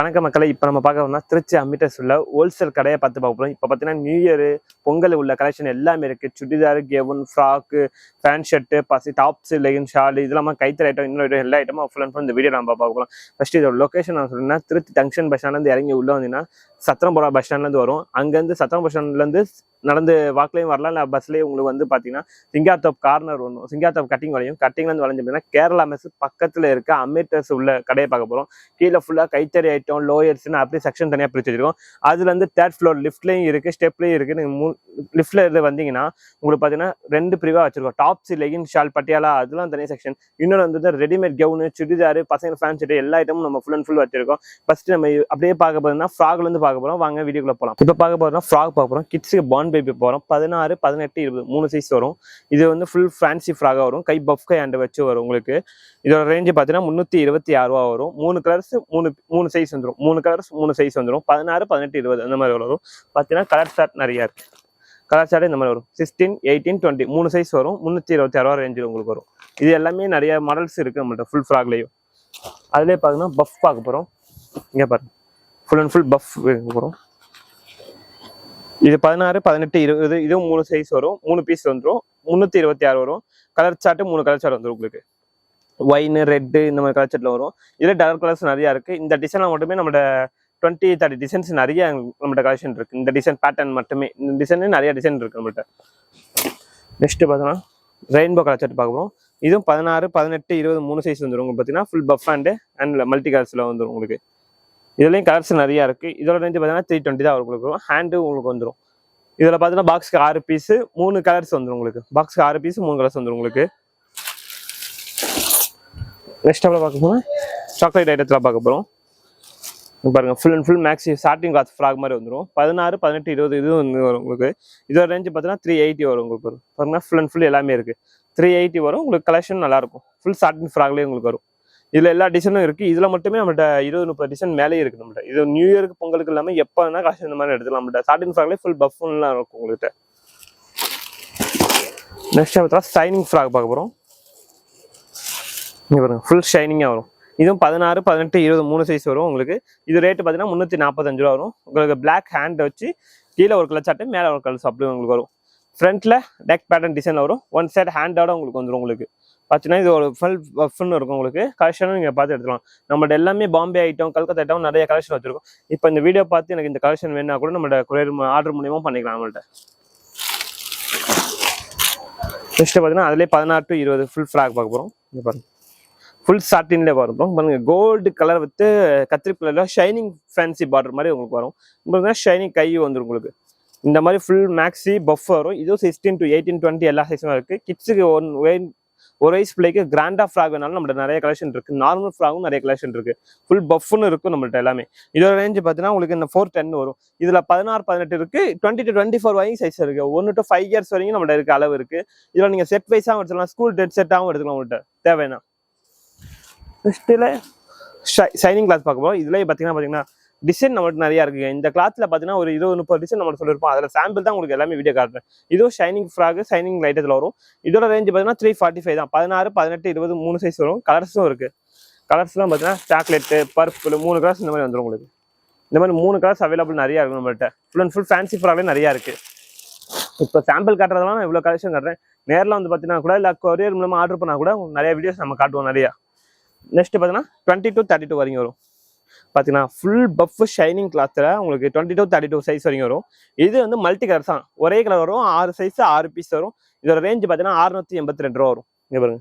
வணக்க மக்களை இப்போ நம்ம பார்க்க வந்தால் திருச்சி அம்மிட்டர்ஸ் உள்ள ஹோல்சேல் கடையை பார்த்து பார்க்க போகிறோம் இப்போ பார்த்தீங்கன்னா நியூ இயர் பொங்கல் உள்ள கலெக்ஷன் எல்லாமே இருக்குது churidar gown frock pant shirt பசி டாப்ஸ் லெகின் ஷால் இதெல்லாம் கைத்தறி ஐட்டம் இன்னொரு ஐட்டம் எல்லா ஐட்டமும் ஃபுல் அண்ட் ஃபுல் இந்த வீடியோ நம்ம பார்க்க ஃபஸ்ட் இதோட லொக்கேஷன் நான் சொல்றேன்னா திருச்சி ஜங்ஷன் பஸ் ஸ்டாண்ட்லேருந்து இறங்கி உள்ள வந்தீங்கன்னா சத்திரம்புரா பஸ் ஸ்டாண்ட்லேருந்து வரும். அங்கேருந்து சத்திரம் பஸ் ஸ்டாண்ட்லேருந்து நடந்து வாக்குலையும் வரலாம் இல்லை பஸ்லேயே உங்களுக்கு வந்து பார்த்தீங்கன்னா சிங்காத்தோப் கார்னர் ஒன்றும் சிங்காத்தோப் கட்டிங் வளையும் கட்டிங்லேருந்து வளைஞ்சு அப்படின்னா கேரளா மெஸ் பக்கத்தில் இருக்க அம்மேட்டர்ஸ் உள்ள கடையை பார்க்க போகிறோம் கீழே ஃபுல்லாக கைத்தறி ஐட்டம் லோயர்ஸ்னு அப்படியே செக்ஷன் தனியாக பிரிச்சு வச்சிருக்கோம். அதுலேருந்து தேர்ட் ஃப்ளோர் லிஃப்ட்லேயும் இருக்குது ஸ்டெப்லேயும் இருக்குது நீங்கள் மூ லிஃப்ட்டில் இருந்து வந்தீங்கன்னா உங்களுக்கு பார்த்தீங்கன்னா ரெண்டு பிரிவாக வச்சிருக்கோம். டாப்ஸ் லெகின் ஷால் பட்டியாலா அதெல்லாம் தனியாக செக்ஷன் இன்னொன்று வந்து ரெடிமேட் கவுனு சுடிதார் பசங்க ஃபேன் ஷர்ட் எல்லா ஐட்டமும் நம்ம ஃபுல் அண்ட் ஃபுல் வச்சிருக்கோம். ஃபஸ்ட்டு நம்ம அப்படியே பார்க்க போகிறோம்னா ஃப்ராக்லேருந்து பார்க்க போகிறோம் வாங்க வீடியோக்குள்ள போகலாம் இப்போ பார்க்க போகிறோம்னா ஃப்ராக் பார்க்க போகிறோம் கிட்ஸுக்கு பான் பேபி போகிறோம் பதினாறு பதினெட்டு இருபது மூணு சைஸ் வரும். இது வந்து ஃபுல் ஃபேன்சி ஃப்ராகாக வரும். கை பஃப் கை ஹேண்டு வச்சு வரும் உங்களுக்கு. இதோட ரேஞ்சு பார்த்தீங்கன்னா முந்நூற்றி இருபத்தி ஆறு ரூபா வரும். மூணு கலர்ஸ் மூணு மூணு சைஸ் வந்துடும் மூணு கலர்ஸ் மூணு சைஸ் வந்துடும் பதினாறு பதினெட்டு இருபது அந்த மாதிரி வரும். பார்த்தீங்கன்னா கலர் ஷார்ட் நிறையா இருக்குது கலர் ஷார்ட் இந்த மாதிரி வரும். சிக்ஸ்டீன் எயிட்டீன் டுவெண்ட்டி மூணு சைஸ் வரும். முந்நூற்றி இருபத்தி ஆறு ரூபா ரேஞ்சில் உங்களுக்கு வரும். இது எல்லாமே நிறைய மாடல்ஸ் இருக்கு நம்மள்ட்ட ஃபுல் ஃப்ராக்லேயும் அதுலேயே பார்த்தீங்கன்னா பஃப் பார்க்க போகிறோம் இங்கே பாருங்கள் ஃபுல் அண்ட் ஃபுல் பஃப் போகிறோம் இது பதினாறு பதினெட்டு இருபது இதுவும் மூணு சைஸ் வரும். மூணு பீஸ் வந்துடும் முந்நூற்றி இருபத்தி ஆறு வரும். கலர் சார்ட்டு மூணு கலர் சார்ட் வந்துடும் உங்களுக்கு. ஒயின் ரெட்டு இந்த மாதிரி கலர் சார்ட்டில் வரும். இதில் டார்க் கலர்ஸ் நிறையா இருக்குது இந்த டிசைனில் மட்டுமே நம்மளோட டுவெண்ட்டி தேர்ட்டி டிசைன்ஸ் நிறைய நம்மள்ட்ட கலெக்ஷன் இருக்குது இந்த டிசைன் பேட்டர்ன் மட்டுமே. இந்த டிசைன் நிறைய டிசைன் இருக்குது நம்மள்ட்ட. நெக்ஸ்ட்டு பார்த்தோன்னா ரெயின்போ கலர் சார்ட் பார்க்குறோம் இதுவும் பதினாறு பதினெட்டு இருபது மூணு சைஸ் வந்துடும் உங்களுக்கு பார்த்தீங்கன்னா full puff and and multi கலர்ஸில் வந்துடும் உங்களுக்கு. இதுலேயும் கலர்ஸ் நிறையா இருக்குது இதோட ரேஞ்சு பார்த்தீங்கன்னா த்ரீ டுவெண்ட்டி தான் உங்களுக்கு வரும். ஹேண்டு உங்களுக்கு வந்துடும் இதில் பார்த்தீங்கன்னா பாக்ஸுக்கு ஆறு பீஸு மூணு கலர்ஸ் வந்துடும் உங்களுக்கு. பாக்ஸுக்கு ஆறு பீஸ் மூணு கலர்ஸ் வந்துடும் உங்களுக்கு. நெக்ஸ்ட் அவ்வளோ பார்க்க போனால் சாக்லேட் ஐட்டத்தில் பார்க்க போகிறோம் பாருங்க full and full maxi starting cloth frock மாதிரி வந்துடும் பதினாறு பதினெட்டு இருபது இது வந்து வரும் உங்களுக்கு. இதோட ரேஞ்சு பார்த்தீங்கன்னா த்ரீ எயிட்டி வரும் உங்களுக்கு. வரும் பாருங்க ஃபுல் அண்ட் ஃபுல் எல்லாமே இருக்குது த்ரீ எயிட்டி வரும். உங்களுக்கு கலெக்ஷன் நல்லாயிருக்கும் ஃபுல் ஸ்டார்டிங் ஃப்ராக்லேயே உங்களுக்கு வரும். இதில் எல்லா டிசைனும் இருக்குது இதில் மட்டுமே நம்மள்ட்ட இருபது முப்பது டிசைன் மேலேயே இருக்குது நம்மள்ட்ட. இது நியூ இயருக்கு பொங்கலுக்கு இல்லாமல் எப்போ வேணால் காசு இந்த மாதிரி எடுத்துக்கலாம் நம்மள்ட்ட. ஸ்டார்டிங் ஃப்ராக்லேயே ஃபுல் பஃப்லாம் இருக்கும் உங்கள்கிட்ட நெக்ஸ்ட் பார்த்தா ஷைனிங் ஃப்ராக் பார்க்க போகிறோம் இங்கே பாருங்க ஃபுல் ஷைனிங்காக வரும். இதுவும் பதினாறு பதினெட்டு இருபது மூணு சைஸ் வரும் உங்களுக்கு. இது ரேட்டு பார்த்தீங்கன்னா முந்நூற்றி நாற்பத்தஞ்சு ரூபா வரும். உங்களுக்கு பிளாக் ஹேண்ட் வச்சு கீழே ஒரு கலர் சாட்டு மேலே ஒரு கலர் அப்படி உங்களுக்கு வரும். ஃப்ரண்ட்டில் டெக் பேட்டர்ன் டிசைன் வரும். ஒன் சைடு ஹேண்டோட உங்களுக்கு வந்துடும் உங்களுக்கு. பார்த்தீங்கன்னா இது ஒரு ஃபுல் ஃபுல்னு இருக்கும் உங்களுக்கு. கலெக்ஷனும் நீங்கள் பார்த்து எடுத்துக்கலாம். நம்மள்ட்ட எல்லாமே பாம்பே ஐட்டம் கல்கத்தா ஐட்டம் நிறைய கலெக்ஷன் வச்சிருக்கோம். இப்போ இந்த வீடியோ பார்த்து எனக்கு இந்த கலெக்ஷன் வேணா கூட நம்மளோட கொரியர் ஆர்டர் மூலியமாக பண்ணிக்கலாம் நம்மள்ட்ட நெக்ஸ்ட் பார்த்தீங்கன்னா அதுலேயே பதினாறு டு இருபது ஃபுல் ஃப்ராக் பார்க்க போகிறோம் இங்கே பாருங்க. ஃபுல் சாட்டின்லேயே வரும் பாருங்க கோல்டு கலர் வித்து கத்திரி கலரில் ஷைனிங் ஃபேன்சி பார்டர் மாதிரி உங்களுக்கு வரும். உங்களுக்கு ஷைனிங் கை வந்துடும் உங்களுக்கு. இந்த மாதிரி ஃபுல் மேக்ஸி பஃப் வரும். இதுவும் சிக்ஸ்டீன் டு எயிட்டீன் டுவெண்ட்டி எல்லா சைஸும் இருக்குது கிட்ஸுக்கு ஒன் ஒரு வயசு பிள்ளைக்கு கிராண்டா ஃப்ராக் வேணாலும் நம்மள்ட்ட நிறைய கலெக்ஷன் இருக்கு. நார்மல் ஃப்ராகும் நிறைய கலெக்ஷன் இருக்கு. ஃபுல் பஃப்னு இருக்கும் நம்மள்ட்ட எல்லாமே. இதோட ரேஞ்ச் பார்த்தீங்கன்னா உங்களுக்கு இந்த ஃபோர் டென் வரும். இதுல பதினாறு பதினெட்டு இருக்கு. டுவெண்ட்டி டு டுவெண்ட்டி ஃபோர் வரைக்கும் சைஸ் இருக்கு. ஒன்று டு ஃபைவ் இயர்ஸ் வரைக்கும் நம்மள்ட்ட இருக்க அளவு இருக்கு. இதுல நீங்க செட் வைஸாகவும் எடுத்துக்கலாம். ஸ்கூல் டெட் செட்டாகவும் எடுத்துக்கலாம் உங்கள்கிட்ட தேவைன்னா. நெக்ஸ்ட்டில் ஷைனிங் கிளாஸ் பார்க்க போகிறோம் இதுலேயே பார்த்தீங்கன்னா பார்த்தீங்கன்னா டிசைன் நம்மளுக்கு நிறையா இருக்குங்க இந்த கிளாத்தில் பார்த்தீங்கன்னா ஒரு இருபது முப்பது டிசைன் நம்மளுக்கு சொல்லியிருப்போம் அதில் சாம்பிள் தான் உங்களுக்கு எல்லாமே வீடியோ காட்டுறேன். இதுவும் ஷைனிங் ஃப்ராக் ஷைனிங் லைட் இதில் வரும். இதோட ரேஞ்ச் பார்த்தீங்கன்னா த்ரீ ஃபார்ட்டி ஃபைவ் தான். பதினாறு பதினெட்டு இருபது மூணு சைஸ் வரும். கலர்ஸும் இருக்குது கலர்ஸ்லாம் பார்த்தீங்கன்னா சாக்லேட்டு பர்பிள் மூணு கலர்ஸ் இந்த மாதிரி வந்துடும் உங்களுக்கு. இந்த மாதிரி மூணு கலர்ஸ் அவைலபிள் நிறையா இருக்கும் நம்மள்கிட்ட ஃபுல் அண்ட் ஃபுல் ஃபேன்சி ஃப்ராக்லேயே நிறையா இருக்குது இப்போ சாம்பிள் காட்டுறதுலாம் நான் இவ்வளோ கலெக்ஷன் காட்டுறேன். நேரில் வந்து பார்த்தீங்கன்னா கூட இல்லை கொரியர் மூலமாக ஆர்டர் பண்ணால் கூட நிறைய வீடியோஸ் நம்ம காட்டுவோம் நிறையா. நெக்ஸ்ட் பார்த்தீங்கன்னா டுவெண்ட்டி டூ தேர்ட்டி டூ வரைக்கும் வரும். பார்த்தீங்கன்னா ஃபுல் பஃப் ஷைனிங் கிளாத்தில் உங்களுக்கு twenty two thirty two size வரைக்கும் வரும். இது வந்து மல்டி கலர் தான். ஒரே கலர் வரும் ஆறு சைஸ் ஆறு பீஸ் வரும். இதோட ரேஞ்ச் பார்த்தீங்கன்னா அறுநூத்தி எண்பத்தி ரெண்டு ரூபா வரும். இங்கே பாருங்க.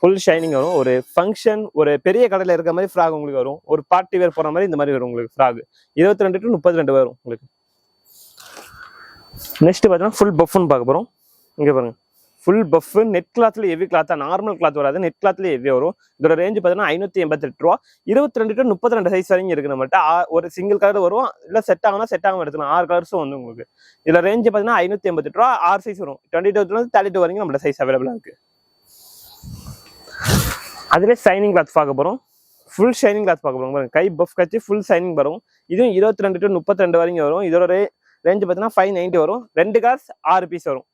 ஃபுல் ஷைனிங் வரும். ஒரு ஃபங்க்ஷன் ஒரு பெரிய கடையில் இருக்க மாதிரி ஃப்ராக் உங்களுக்கு வரும். ஒரு பார்ட்டி வேர் போகிற மாதிரி இந்த மாதிரி வரும் உங்களுக்கு ஃப்ராக் இருபத்தி ரெண்டு டு முப்பத்தி ரெண்டு வரும் உங்களுக்கு. நெக்ஸ்ட் பார்த்தீங்கன்னா ஃபுல் பஃப்னு பார்க்க போகிறோம் இங்கே பாருங்க. ஃபுல் பஃப் நெட் கிளாத்ல ஹெவி கிளாத்தா நார்மல் கிளாத் வராது. நெட் கிளாத்ல ஹெவி வரும். இதோட ரேஞ்ச் பார்த்தீங்கன்னா ஐநூத்தி எண்பத்தெட்டு ரூபா. இருபத்தி ரெண்டு டு முப்பத்தி ரெண்டு சைஸ் வரைக்கும் இருக்கு நம்மகிட்ட ஒரு சிங்கிள் கலர் வரும். இல்லை செட் ஆகுனா செட் ஆகும் எடுத்துக்கலாம். ஆறு கலர்ஸும் வந்து உங்களுக்கு. இதுல ரேஞ்ச் பார்த்தீங்கன்னா ஐநூத்தி எண்பத்தெட்டு ரூபா. ஆறு சைஸ் வரும். டுவெண்ட்டி டூ தேர்ட்டி டூ வரைக்கும் நம்மளோட சைஸ் அவைலபிளா இருக்கு. அதுல ஷைனிங் கிளாத் பார்க்க போறோம். ஃபுல் ஷைனிங் கிளாத் பார்க்க போறோம். கை பஃப் கட்சி ஃபுல் ஷைனிங் வரும். இதுவும் இருபத்தி ரெண்டு டு முப்பத்தி ரெண்டு வரைக்கும் வரும். இதோட ரே ரேஞ்ச் பார்த்தீங்கன்னா ஃபைவ் நைன்ட்டி வரும். ரெண்டு கார்ஸ் ஆறு பீஸ் வரும்.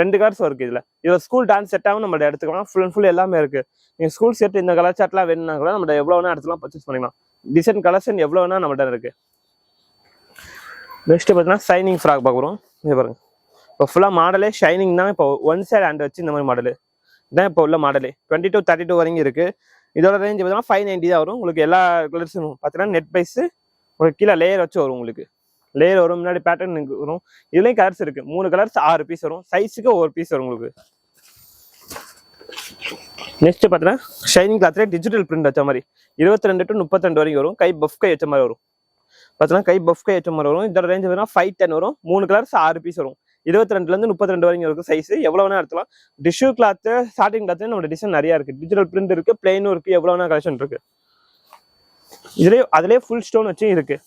ரெண்டு கலர்ஸ் இருக்கு இதுல. இதுல ஸ்கூல் டான்ஸ் செட்டாகவும் நம்ம எடுத்துக்கலாம். ஃபுல் அண்ட் ஃபுல் எல்லாமே இருக்கு. நீங்க ஸ்கூல் செட் இந்த கலர் சாட்லாம் வேணும்னா கூட நம்ம எவ்வளவு வேணா எடுத்துலாம் பர்ச்சேஸ் பண்ணிக்கலாம். டிசைன் கலெக்ஷன் எவ்வளவு வேணா நம்மகிட்ட இருக்கு. நெக்ஸ்ட் பார்த்தீங்கன்னா ஷைனிங் ஃப்ராக் பார்க்குறோம் இது பாருங்க. இப்போ ஃபுல்லாக மாடலே ஷைனிங் தான் இப்போ ஒன் சைடு ஹேண்ட் வச்சு இந்த மாதிரி மாடலு இதான் இப்போ உள்ள model twenty two thirty two வரைக்கும் இருக்குது இதோட ரேஞ்ச் பார்த்தீங்கன்னா ஃபைவ் நைன்ட்டி தான் வரும். உங்களுக்கு எல்லா கலர்ஸும் பார்த்தீங்கன்னா நெட் பைஸு உங்களுக்கு கீழே லேயர் வச்சு வரும் உங்களுக்கு. லேயர் வரும் முன்னாடி பேட்டர்ன் வரும். இதுலேயும் கலர்ஸ் இருக்கு. மூணு கலர்ஸ் ஆறு பீஸ் வரும். சைஸுக்கு ஒரு பீஸ் வரும் உங்களுக்கு. நெக்ஸ்ட் பார்த்தீங்கன்னா ஷைனிங் கிளாத்ல டிஜிட்டல் பிரிண்ட் வச்ச மாதிரி. இருபத்தி ரெண்டு டு முப்பத்தி ரெண்டு வரைக்கும் வரும். கை பஃப் கை வச்ச மாதிரி வரும். பார்த்தீங்கன்னா கை பஃப் கை வச்ச மாதிரி வரும். இதோட ரேஞ்ச் பார்த்தீங்கன்னா ஃபைவ் டென் வரும். மூணு கலர்ஸ் ஆறு பீஸ் வரும். இருபத்தி ரெண்டுலேருந்து முப்பத்தி ரெண்டு வரைக்கும் இருக்கும் சைஸ் எவ்வளோ வேணா எடுத்துலாம் டிஷ்யூ கிளாத்து ஸ்டார்டிங் கிளாத்து நம்ம டிசைன் நிறைய இருக்கு. டிஜிட்டல் பிரிண்ட் இருக்கு பிளெயினும் இருக்கு. எவ்வளோ வேணா கலெக்ஷன் இருக்கு. இதுலேயே அதுலேயே ஃபுல் ஸ்டோன் வச்சும் இருக்கு.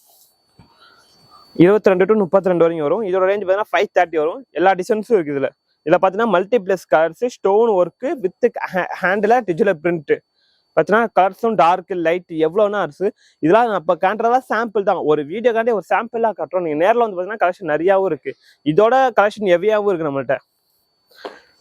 இருபத்தி ரெண்டு டு முப்பத்தி ரெண்டு வரைக்கும் வரும். இதோட ரேஞ்ச் பார்த்தீங்கன்னா ஃபைவ் தேர்ட்டி வரும். எல்லா டிசைன்ஸும் இருக்குது இதில். இதில் பார்த்தீங்கன்னா multiple colours stone work with handle digital print பார்த்தீங்கன்னா கலர்ஸும் டார்க் லைட் எவ்வளோனா இருக்கு இதெல்லாம் நான் இப்போ சாம்பிள் தான். ஒரு வீடியோ காண்டி ஒரு சாம்பிளாக கட்டுறோம். நீங்கள் நேரில் வந்து பார்த்தீங்கன்னா கலெக்ஷன் நிறையாவும் இருக்கு. இதோட கலெக்ஷன் ஹெவியாகவும் இருக்கு நம்மள்கிட்ட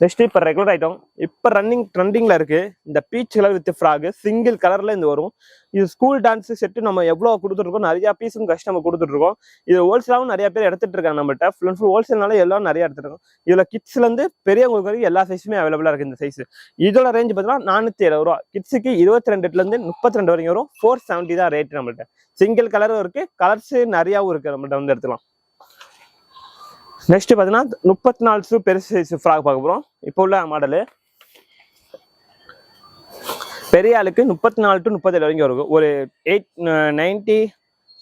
நெக்ஸ்ட் இப்போ ரெகுலர் ஐட்டம் இப்போ ரன்னிங் ட்ரெண்டிங்கில் இருக்குது இந்த peach colour with frock single கலரில் இந்த வரும். இது ஸ்கூல் டான்ஸு செட்டு நம்ம எவ்வளோ கொடுத்துருக்கோம் நிறையா பீஸும் கஷ்டம் கொடுத்துட்ருக்கோம் இது ஹோல்சேலாகவும் நிறைய பேர் எடுத்துகிட்டு இருக்காங்க நம்மகிட்ட ஃபுல் அண்ட் ஃபுல் ஹோல்சேல்னால எல்லாம் நிறையா எடுத்துருக்கோம் இதில் கிட்ஸ்லேருந்து பெரியவங்களுக்கு வரைக்கும் எல்லா சைஸுமே அவைலபிளாக இருக்குது இந்த சைஸ் இதோட ரேஞ்ச் பார்த்தீங்கன்னா நானூற்றி இருபது ரூபா. கிட்ஸுக்கு இருபத்தி ரெண்டுலேருந்து முப்பத்தி ரெண்டு வரைக்கும் வரும். ஃபோர் செவன்ட்டி தான் ரேட் நம்மள்கிட்ட சிங்கிள் கலரும் இருக்குது கலர்ஸு நிறையாவும் இருக்குது நம்மகிட்ட வந்து எடுத்துக்கலாம். நெக்ஸ்ட் பார்த்தீங்கன்னா முப்பத்தி நாலு சூ பெருசு சைஸ் ஃப்ராக் பார்க்க போகிறோம் இப்போ உள்ள மாடலு பெரிய ஆளுக்கு முப்பத்தி நாலு டு முப்பத்தேழு வரைக்கும் இருக்கும். ஒரு எயிட் நைன்டி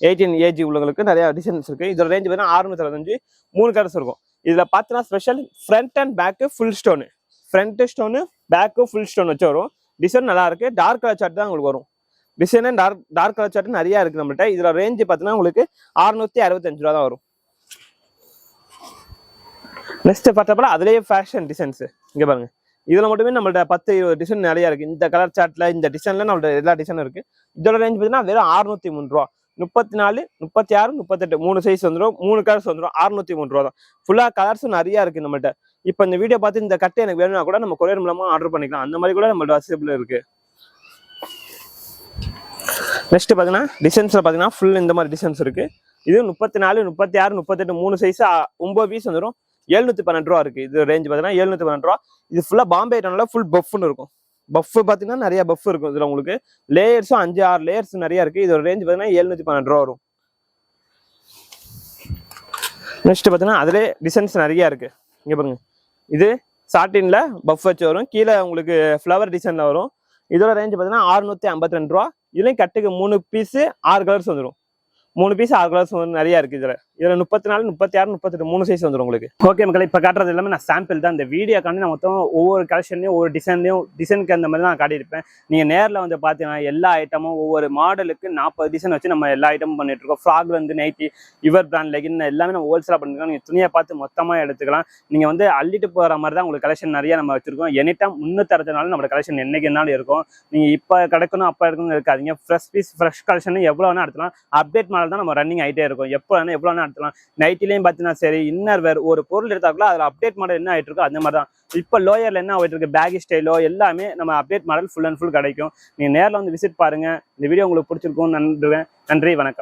எயிட்டீன் ஏஜ் உள்ளவங்களுக்கு நிறைய டிசைன்ஸ் இருக்கு. இதோட ரேஞ்ச் பார்த்தீங்கன்னா ஆறுநூத்தி அறுபத்தஞ்சு மூணு கலர்ஸ் இருக்கும். இதுல பார்த்தீங்கன்னா special front and back full stone front stone back full stone வச்சு வரும். டிசைன் நல்லா இருக்கு. டார்க் கலர் சார்ட் தான் உங்களுக்கு வரும். Design dark dark colour chart நிறைய இருக்கு நம்மள்கிட்ட இதுல ரேஞ்ச் பார்த்தீங்கன்னா உங்களுக்கு அறுநூத்தி அறுபத்தஞ்சு ரூபா தான் வரும். நெக்ஸ்ட் பார்த்தப்பல அதுலேயே ஃபேஷன் டிசைன்ஸ் இங்க பாருங்க. இதுல மட்டுமே நம்மள்ட்ட பத்து இருபது டிசைன் நிறைய இருக்கு. இந்த கலர் சார்ட்ல இந்த டிசைன்ல நம்மள்ட்ட எல்லா டிசைனும் இருக்கு. இதோட ரேஞ்ச் பார்த்தீங்கன்னா வெறும் அறுநூத்தி மூணு ரூபா. முப்பத்தி நாலு முப்பத்தி ஆறு முப்பத்தெட்டு மூணு சைஸ் வந்துடும் மூணு கலர்ஸ் வந்துடும் அறுநூத்தி மூணு ரூபா தான். ஃபுல்லா கலர்ஸும் நிறைய இருக்கு நம்மள்ட்ட. இப்போ இந்த வீடியோ பார்த்து இந்த கட்டை எனக்கு வேணும்னா கூட நம்ம கொரியர் மூலமா ஆர்டர் பண்ணிக்கலாம். அந்த மாதிரி கூட நம்மள்ட்ட வசதிபிள் இருக்கு. நெக்ஸ்ட் பார்த்தீங்கன்னா டிசைன்ஸ்ல பார்த்தீங்கன்னா ஃபுல் இந்த மாதிரி டிசைன்ஸ் இருக்கு. இது முப்பத்தி நாலு முப்பத்தி ஆறு முப்பத்தெட்டு மூணு சைஸ் ஒன்பது பீஸ் வந்துடும் எழுநூத்தி பன்னெண்டு ரூபா இருக்கு. இது ரேஞ்ச் பார்த்தீங்கன்னா எழுநூத்தி பன்னெண்டு ரூபா. இது ஃபுல்லா பாம்பே டவுன்ல ஃபுல் பஃப்னு இருக்கும். பஃப் பார்த்தீங்கன்னா நிறைய பஃப் இருக்கும் இதுல உங்களுக்கு. லேயர்ஸும் அஞ்சு ஆறு லேயர்ஸ் நிறைய இருக்கு. இதோட ரேஞ்ச் பார்த்தீங்கன்னா எழுநூத்தி பன்னெண்டு ரூபா வரும். நெக்ஸ்ட் பார்த்தீங்கன்னா அதிலே டிசைன்ஸ் நிறைய இருக்கு. இங்க பாருங்க. இது சாட்டின்ல பஃப் வச்சு வரும். கீழே உங்களுக்கு ஃப்ளவர் டிசைன்ல வரும். இதோட ரேஞ்ச் பார்த்தீங்கன்னா அறுநூத்தி ஐம்பத்தி ரெண்டு ரூபா. இதுலயும் கட்டுக்கு மூணு பீஸ் ஆறு கலர்ஸ் வந்துடும் மூணு பீஸ் ஆறு கலர்ஸ் வந்து நிறைய இருக்கு இதுல. இதுல முப்பத்தி நாலு முப்பத்தி ஆறு முப்பத்தெட்டு மூணு சைஸ் வந்துடும் உங்களுக்கு. ஓகே மக்கள் இப்ப காட்டுறது எல்லாமே நான் சாம்பிள் தான். இந்த வீடியோ காண்டி நான் மொத்தம் ஒவ்வொரு கலெக்ஷன்லையும் ஒவ்வொரு டிசைன்லையும் டிசைனுக்கு அந்த மாதிரி நான் காட்டியிருப்பேன். நீங்க நேர்ல வந்து பாத்தீங்கன்னா எல்லா ஐட்டமும் ஒவ்வொரு மாடலுக்கு நாற்பது டிசைன் வச்சு நம்ம எல்லா ஐட்டமும் பண்ணிட்டு இருக்கோம். ஃப்ராக்ல வந்து நைட்டி இவர் பிராண்ட் லெகின் எல்லாமே நம்ம ஹோல்சேலா பண்ணிருக்கோம். நீங்க துணியை பார்த்து மொத்தமா எடுத்துக்கலாம். நீங்க வந்து அள்ளிட்டு போற மாதிரி தான் உங்களுக்கு கலெக்ஷன் நிறைய நம்ம வச்சிருக்கோம். எனி டைம் முன்னூத்தி அறுபது நம்ம கலெக்ஷன் என்னைக்கு என்னாலும் இருக்கும். நீங்க இப்ப கிடைக்கணும் அப்ப எடுக்கணும் இருக்காதிங்க. ஃப்ரெஷ் பீஸ் ஃப்ரெஷ் கலெக்ஷன் எவ்வளவு வேணா எடுத்துக்கலாம். அப்டேட் மாடல் தான் நம்ம ரன்னிங் ஆயிட்டே இருக்கும். எப்போ வேணா எவ்வளோ வேணா நடத்தலாம். நைட்லேயும் பார்த்தீங்கன்னா சரி இன்னர் வேர் ஒரு பொருள் எடுத்தாக்குள்ள அதில் அப்டேட் மாடல் என்ன ஆயிட்டு இருக்கோ அந்த மாதிரி தான் இப்போ லோயர்ல என்ன ஆயிட்டு இருக்கு? பேகி ஸ்டைலோ எல்லாமே நம்ம update model full and full கிடைக்கும். நீங்க நேரில் வந்து விசிட் பாருங்க. இந்த வீடியோ உங்களுக்கு பிடிச்சிருக்கும் நன்றி நன்றி வணக்கம்.